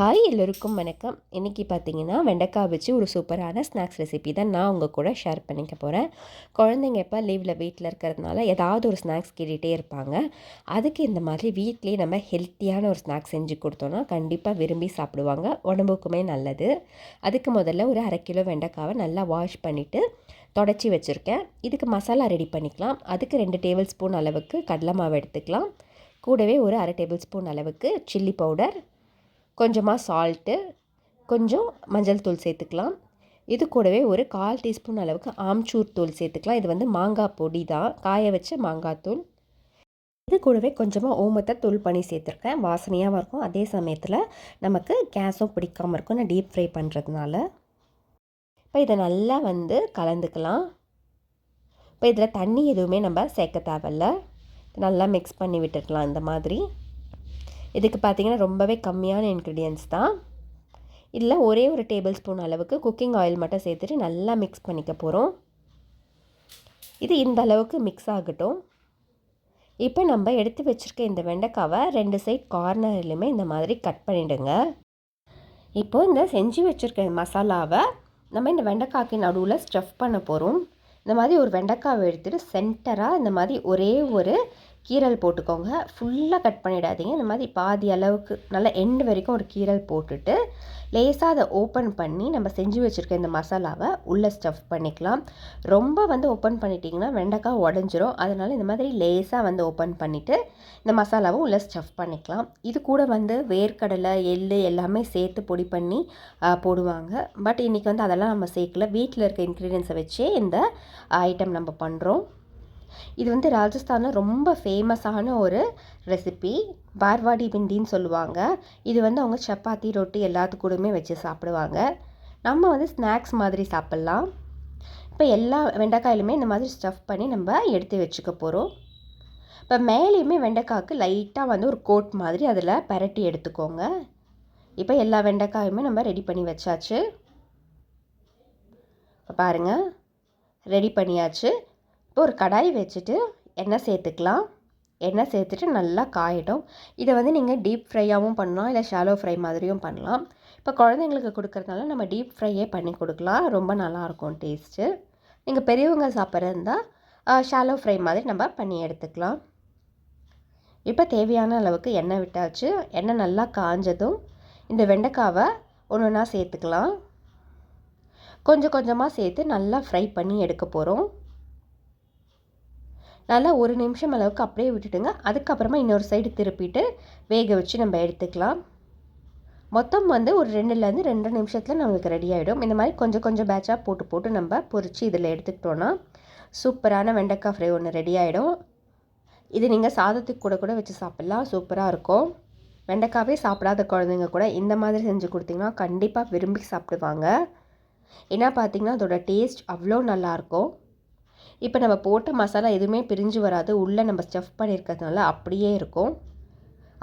Hi எல்லோருக்கும் வணக்கம். இன்றைக்கி பார்த்தீங்கன்னா வெண்டைக்காய் வச்சு ஒரு சூப்பரான ஸ்நாக்ஸ் ரெசிபி தான் நான் உங்கள் கூட ஷேர் பண்ணிக்க போகிறேன் குழந்தைங்க எப்போ லீவில் வீட்டில் இருக்கிறதுனால ஏதாவது ஒரு ஸ்நாக்ஸ் கேட்டுகிட்டே இருப்பாங்க. அதுக்கு இந்த மாதிரி வீட்லேயே நம்ம ஹெல்த்தியான ஒரு ஸ்நாக்ஸ் செஞ்சு கொடுத்தோன்னா கண்டிப்பாக விரும்பி சாப்பிடுவாங்க. உடம்புக்குமே நல்லது. அதுக்கு முதல்ல ஒரு அரை கிலோ வெண்டைக்காவை நல்லா வாஷ் பண்ணிவிட்டு தொடச்சி வச்சுருக்கேன். இதுக்கு மசாலா ரெடி பண்ணிக்கலாம். அதுக்கு ரெண்டு டேபிள் ஸ்பூன் அளவுக்கு கடலை மாவு எடுத்துக்கலாம். கூடவே ஒரு அரை டேபிள் ஸ்பூன் அளவுக்கு சில்லி பவுடர் கொஞ்சமாக சால்ட்டு கொஞ்சம் மஞ்சள் தூள் சேர்த்துக்கலாம். இது கூடவே ஒரு கால் டீஸ்பூன் அளவுக்கு ஆம்ச்சூர் தூள் சேர்த்துக்கலாம். இது வந்து மாங்காய் பொடி தான். காய வச்ச மாங்காய் தூள். இது கூடவே கொஞ்சமாக ஓமத்தை தூள் பண்ணி சேர்த்துருக்கேன். வாசனையாகவும் இருக்கும். அதே சமயத்தில் நமக்கு கேஸும் பிடிக்காமல் இருக்கும். நான் டீப் ஃப்ரை பண்ணுறதுனால இப்போ இதை நல்லா வந்து கலந்துக்கலாம். இப்போ இதில் தண்ணி எதுவுமே நம்ம சேர்க்க தேவையில்ல. நல்லா மிக்ஸ் பண்ணி விட்டுருக்கலாம் இந்த மாதிரி. இதுக்கு பார்த்திங்கன்னா ரொம்பவே கம்மியான இன்க்ரீடியன்ஸ் தான். இதில் ஒரே ஒரு டேபிள் ஸ்பூன் அளவுக்கு குக்கிங் ஆயில் மட்டும் சேர்த்துட்டு நல்லா மிக்ஸ் பண்ணிக்க போகிறோம் இது இந்த அளவுக்கு மிக்ஸ் ஆகட்டும். இப்போ நம்ம எடுத்து வச்சுருக்க இந்த வெண்டைக்காவை ரெண்டு சைட் கார்னர்லையுமே இந்த மாதிரி கட் பண்ணிவிடுங்க இப்போது இந்த செஞ்சு வச்சுருக்க மசாலாவை நம்ம இந்த வெண்டைக்காய்க்கு நடுவில் ஸ்டஃப் பண்ண போகிறோம் இந்த மாதிரி ஒரு வெண்டைக்காவை எடுத்துகிட்டு சென்டராக இந்த மாதிரி ஒரே ஒரு கீரல் போட்டுக்கோங்க. ஃபுல்லாக கட் பண்ணிடாதீங்க. இந்த மாதிரி பாதி அளவுக்கு நல்லா எண்டு வரைக்கும் ஒரு கீரல் போட்டுட்டு லேசாக அதை ஓப்பன் பண்ணி நம்ம செஞ்சு வச்சுருக்க இந்த மசாலாவை உள்ளே ஸ்டஃப் பண்ணிக்கலாம். ரொம்ப வந்து ஓப்பன் பண்ணிட்டிங்கன்னா வெண்டைக்காய் உடஞ்சிரும். அதனால் இந்த மாதிரி லேசாக வந்து ஓப்பன் பண்ணிவிட்டு இந்த மசாலாவை உள்ளே ஸ்டஃப் பண்ணிக்கலாம். இது கூட வந்து வேர்க்கடலை எள் எல்லாமே சேர்த்து பொடி பண்ணி போடுவாங்க. பட் இன்றைக்கி வந்து அதெல்லாம் நம்ம சேர்க்கல. வீட்டில் இருக்க இன்க்ரீடியன்ஸை வச்சே இந்த ஐட்டம் நம்ம பண்ணுறோம் இது வந்து ராஜஸ்தானில் ரொம்ப ஃபேமஸான ஒரு ரெசிபி பார்வாடி பிண்டின்னு சொல்லுவாங்க. இது வந்து அவங்க சப்பாத்தி ரொட்டி எல்லாத்துக்கூடமே வச்சு சாப்பிடுவாங்க. நம்ம வந்து ஸ்நாக்ஸ் மாதிரி சாப்பிட்லாம். இப்போ எல்லா வெண்டைக்காயிலுமே இந்த மாதிரி ஸ்டஃப் பண்ணி நம்ம எடுத்து வச்சுக்க போகிறோம் இப்போ மேலேயுமே வெண்டைக்காய்க்கு லைட்டாக வந்து ஒரு கோட் மாதிரி அதில் பரட்டி எடுத்துக்கோங்க. இப்போ எல்லா வெண்டைக்காயுமே நம்ம ரெடி பண்ணி வச்சாச்சு. இப்போ பாருங்கள் ரெடி பண்ணியாச்சு. ஒரு கடாய் வச்சுட்டு எண்ணெய் சேர்த்துக்கலாம். எண்ணெய் சேர்த்துட்டு நல்லா காயிடும் இதை வந்து நீங்கள் டீப் ஃப்ரையாகவும் பண்ணலாம் இல்லை ஷாலோ ஃப்ரை மாதிரியும் பண்ணலாம். இப்போ குழந்தைங்களுக்கு கொடுக்குறதுனால நம்ம டீப் ஃப்ரையே பண்ணி கொடுக்கலாம். ரொம்ப நல்லாயிருக்கும் டேஸ்ட்டு நீங்கள் பெரியவங்க சாப்பிட்றதா ஷாலோ ஃப்ரை மாதிரி நம்ம பண்ணி எடுத்துக்கலாம். இப்போ தேவையான அளவுக்கு எண்ணெய் விட்டாச்சு. எண்ணெய் நல்லா காஞ்சதும் இந்த வெண்டைக்காவை ஒன்று ஒன்றா சேர்த்துக்கலாம். கொஞ்சம் கொஞ்சமாக சேர்த்து நல்லா ஃப்ரை பண்ணி எடுக்க போகிறோம் நல்லா ஒரு நிமிஷம் அளவுக்கு அப்படியே விட்டுட்டுங்க. அதுக்கப்புறமா இன்னொரு சைடு திருப்பிட்டு வேக வச்சு நம்ம எடுத்துக்கலாம். மொத்தம் வந்து ஒரு ரெண்டுலேருந்து ரெண்டு நிமிஷத்தில் நம்மளுக்கு ரெடி ஆகிடும் இந்த மாதிரி கொஞ்சம் கொஞ்சம் பேட்சாக போட்டு போட்டு நம்ம பொறிச்சு இதில் எடுத்துக்கிட்டோன்னா சூப்பரான வெண்டைக்காய் ஃப்ரை ஒன்று ரெடி ஆகிடும் இது நீங்கள் சாதத்துக்கு கூட கூட வச்சு சாப்பிட்லாம். சூப்பராக இருக்கும். வெண்டைக்காவே சாப்பிடாத குழந்தைங்க கூட இந்த மாதிரி செஞ்சு கொடுத்திங்கன்னா கண்டிப்பாக விரும்பி சாப்பிடுவாங்க. ஏன்னா பார்த்தீங்கன்னா அதோடய டேஸ்ட் அவ்வளோ நல்லாயிருக்கும் இப்போ நம்ம போட்ட மசாலா எதுவுமே பிரிஞ்சு வராது. உள்ளே நம்ம ஸ்டஃப் பண்ணியிருக்கிறதுனால அப்படியே இருக்கும்.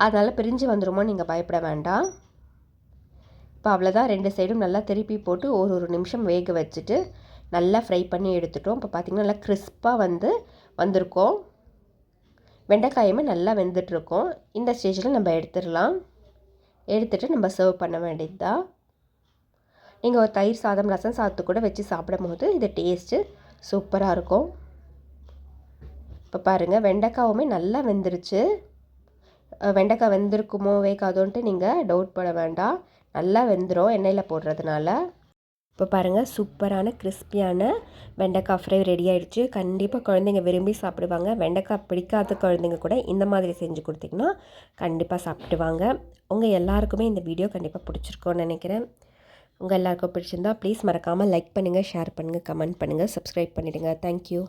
அதனால் பிரிஞ்சு வந்துடுமோ நீங்கள் பயப்பட வேண்டாம். இப்போ அவ்வளோதான். ரெண்டு சைடும் நல்லா திருப்பி போட்டு ஒரு ஒரு நிமிஷம் வேக வச்சுட்டு நல்லா ஃப்ரை பண்ணி எடுத்துட்டோம். இப்போ பார்த்திங்கன்னா நல்லா கிறிஸ்பாக வந்து வந்திருக்கோம். வெண்டைக்காயுமே நல்லா வெந்துட்டுருக்கோம். இந்த ஸ்டேஜில் நம்ம எடுத்துடலாம். எடுத்துகிட்டு நம்ம சர்வ் பண்ண வேண்டியது தான் நீங்கள் ஒரு தயிர் சாதம் ரசம் சாதத்து கூட வச்சு சாப்பிடும் போது இது டேஸ்ட்டு சூப்பராக இருக்கும். இப்போ பாருங்கள் வெண்டைக்காவுமே நல்லா வெந்துருச்சு. வெண்டைக்காய் வெந்திருக்குமோ வேகாதோன்ட்டு நீங்கள் டவுட் பண்ண வேண்டாம். நல்லா வெந்துடும் எண்ணெயில் போடுறதுனால. இப்போ பாருங்கள் சூப்பரான கிறிஸ்பியான வெண்டைக்காய் ஃப்ரை ரெடி ஆகிடுச்சு கண்டிப்பாக குழந்தைங்க விரும்பி சாப்பிடுவாங்க. வெண்டைக்காய் பிடிக்காத குழந்தைங்க கூட இந்த மாதிரி செஞ்சு கொடுத்திங்கன்னா கண்டிப்பாக சாப்பிடுவாங்க. உங்கள் எல்லாருக்குமே இந்த வீடியோ கண்டிப்பாக பிடிச்சிருக்கோன்னு நினைக்கிறேன். உங்கள் எல்லாருக்கும் பிடிச்சிருந்தா ப்ளீஸ் மறக்காமல் லைக் பண்ணுங்கள் ஷேர் பண்ணுங்கள் கமெண்ட் பண்ணுங்கள் சப்ஸ்கிரைப் பண்ணிவிடுங்க தேங்க்யூ